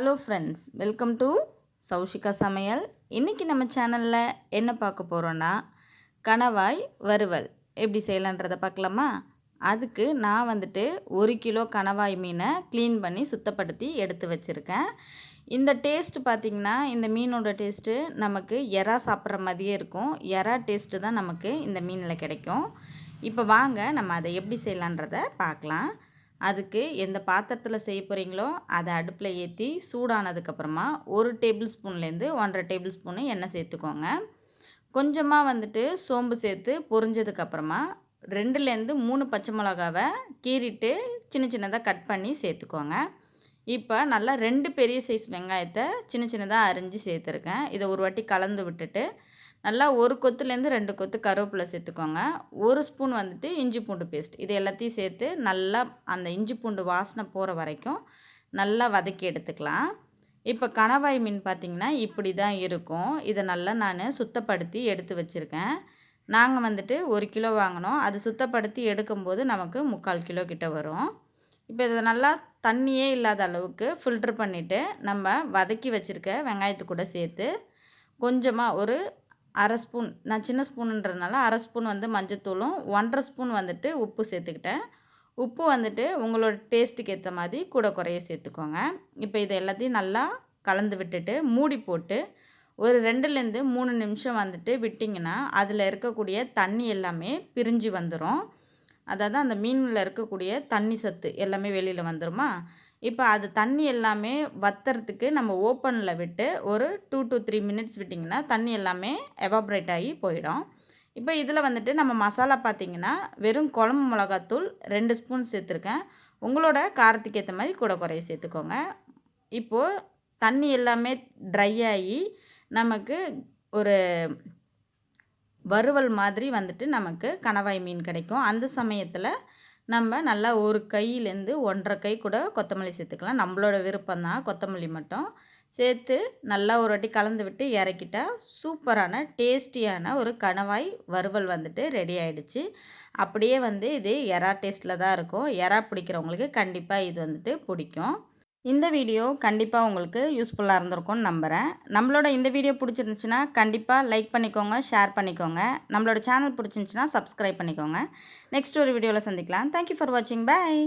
Hello friends welcome to Saushika சமையல். இன்றைக்கி நம்ம சேனலில் என்ன பார்க்க போகிறோன்னா கணவாய் வறுவல். எப்படி செய்யலான்றதை பார்க்கலாமா? அதுக்கு நான் வந்துட்டு ஒரு கிலோ கணவாய் மீனை க்ளீன் பண்ணி சுத்தப்படுத்தி எடுத்து வச்சுருக்கேன். இந்த டேஸ்ட்டு பார்த்திங்கன்னா இந்த மீனோட டேஸ்ட்டு நமக்கு எறா சாப்பிட்ற மாதிரியே இருக்கும். எறா டேஸ்ட்டு தான் நமக்கு இந்த மீனில் கிடைக்கும். இப்போ வாங்க நம்ம அதை எப்படி செய்யலான்றதை பார்க்கலாம். அதுக்கு எந்த பாத்திரத்தில் செய்ய போகிறீங்களோ அதை அடுப்பில் ஏற்றி சூடானதுக்கப்புறமா ஒரு டேபிள் ஸ்பூன்லேருந்து ஒன்றரை டேபிள் ஸ்பூனு எண்ணெய் சேர்த்துக்கோங்க. கொஞ்சமாக வந்துட்டு சோம்பு சேர்த்து பொரிஞ்சதுக்கப்புறமா ரெண்டுலேருந்து மூணு பச்சை மிளகாவை கீறிட்டு சின்ன சின்னதாக கட் பண்ணி சேர்த்துக்கோங்க. இப்போ நல்லா ரெண்டு பெரிய சைஸ் வெங்காயத்தை சின்ன சின்னதாக அரிஞ்சு சேர்த்துருக்கேன். இதை ஒரு வாட்டி கலந்து விட்டுட்டு நல்லா ஒரு கொத்துலேருந்து ரெண்டு கொத்து கருவேப்பிலை சேர்த்துக்கோங்க. ஒரு ஸ்பூன் வந்துட்டு இஞ்சி பூண்டு பேஸ்ட் இது எல்லாத்தையும் சேர்த்து நல்லா அந்த இஞ்சி பூண்டு வாசனை போகிற வரைக்கும் நல்லா வதக்கி எடுத்துக்கலாம். இப்போ கணவாய் மீன் பார்த்திங்கன்னா இப்படி தான் இருக்கும். இதை நல்லா நான் சுத்தப்படுத்தி எடுத்து வச்சுருக்கேன். நாங்கள் வந்துட்டு ஒரு கிலோ வாங்கினோம். அது சுத்தப்படுத்தி எடுக்கும்போது நமக்கு முக்கால் கிலோ கிட்ட வரும். இப்போ இதை நல்லா தண்ணியே இல்லாத அளவுக்கு ஃபில்ட்ரு பண்ணிவிட்டு நம்ம வதக்கி வச்சுருக்க வெங்காயத்து கூட சேர்த்து கொஞ்சமாக ஒரு அரை ஸ்பூன் நான் சின்ன ஸ்பூனுன்றதுனால அரை ஸ்பூன் வந்து மஞ்சத்தூளும் ஒன்றரை ஸ்பூன் வந்துட்டு உப்பு சேர்த்துக்கிட்டேன். உப்பு வந்துட்டு உங்களோட டேஸ்ட்டுக்கு ஏற்ற மாதிரி கூட குறைய சேர்த்துக்கோங்க. இப்போ இது எல்லாத்தையும் நல்லா கலந்து விட்டுட்டு மூடி போட்டு ஒரு ரெண்டுலேருந்து மூணு நிமிஷம் வந்துட்டு விட்டிங்கன்னா அதில் இருக்கக்கூடிய தண்ணி எல்லாமே பிரிஞ்சு வந்துடும் அதாவது அந்த மீனில் இருக்கக்கூடிய தண்ணி சத்து எல்லாமே வெளியில் வந்துடுமா இப்போ அது தண்ணி எல்லாமே வத்துறதுக்கு நம்ம ஓப்பனில் விட்டு ஒரு டூ டு த்ரீ மினிட்ஸ் விட்டிங்கன்னா தண்ணி எல்லாமே எவாப்ரேட் ஆகி போயிடும். இப்போ இதில் வந்துட்டு நம்ம மசாலா பார்த்திங்கன்னா வெறும் குழம்பு மிளகாத்தூள் ரெண்டு ஸ்பூன் சேர்த்துருக்கேன். உங்களோட காரத்துக்கு ஏற்ற மாதிரி கூட குறைய சேர்த்துக்கோங்க. இப்போது தண்ணி எல்லாமே ட்ரை ஆகி நமக்கு ஒரு வறுவல் மாதிரி வந்துட்டு நமக்கு கணவாய் மீன் கிடைக்கும். அந்த சமயத்தில் நம்ம நல்லா ஒரு கையிலேருந்து ஒன்றரை கை கூட கொத்தமல்லி சேர்த்துக்கலாம். நம்மளோட விருப்பம் தான் கொத்தமல்லி மட்டும். சேர்த்து நல்லா ஒரு வாட்டி கலந்து விட்டு இறக்கிட்டால் சூப்பரான டேஸ்டியான ஒரு கணவாய் வறுவல் வந்துட்டு ரெடி ஆகிடுச்சு அப்படியே வந்து இது எறா டேஸ்ட்டில் தான் இருக்கும். எறா பிடிக்கிறவங்களுக்கு கண்டிப்பாக இது வந்துட்டு பிடிக்கும். இந்த வீடியோ கண்டிப்பாக உங்களுக்கு யூஸ்ஃபுல்லாக இருந்திருக்கும்னு நம்புகிறேன் நம்மளோட இந்த வீடியோ பிடிச்சிருந்துச்சுன்னா கண்டிப்பாக லைக் பண்ணிக்கோங்க ஷேர் பண்ணிக்கோங்க. நம்மளோட சேனல் பிடிச்சிருந்துச்சின்னா சப்ஸ்கிரைப் பண்ணிக்கோங்க. நெக்ஸ்ட் ஒரு வீடியோவில் சந்திக்கலாம். தேங்க்யூ ஃபார் வாட்சிங் பாய்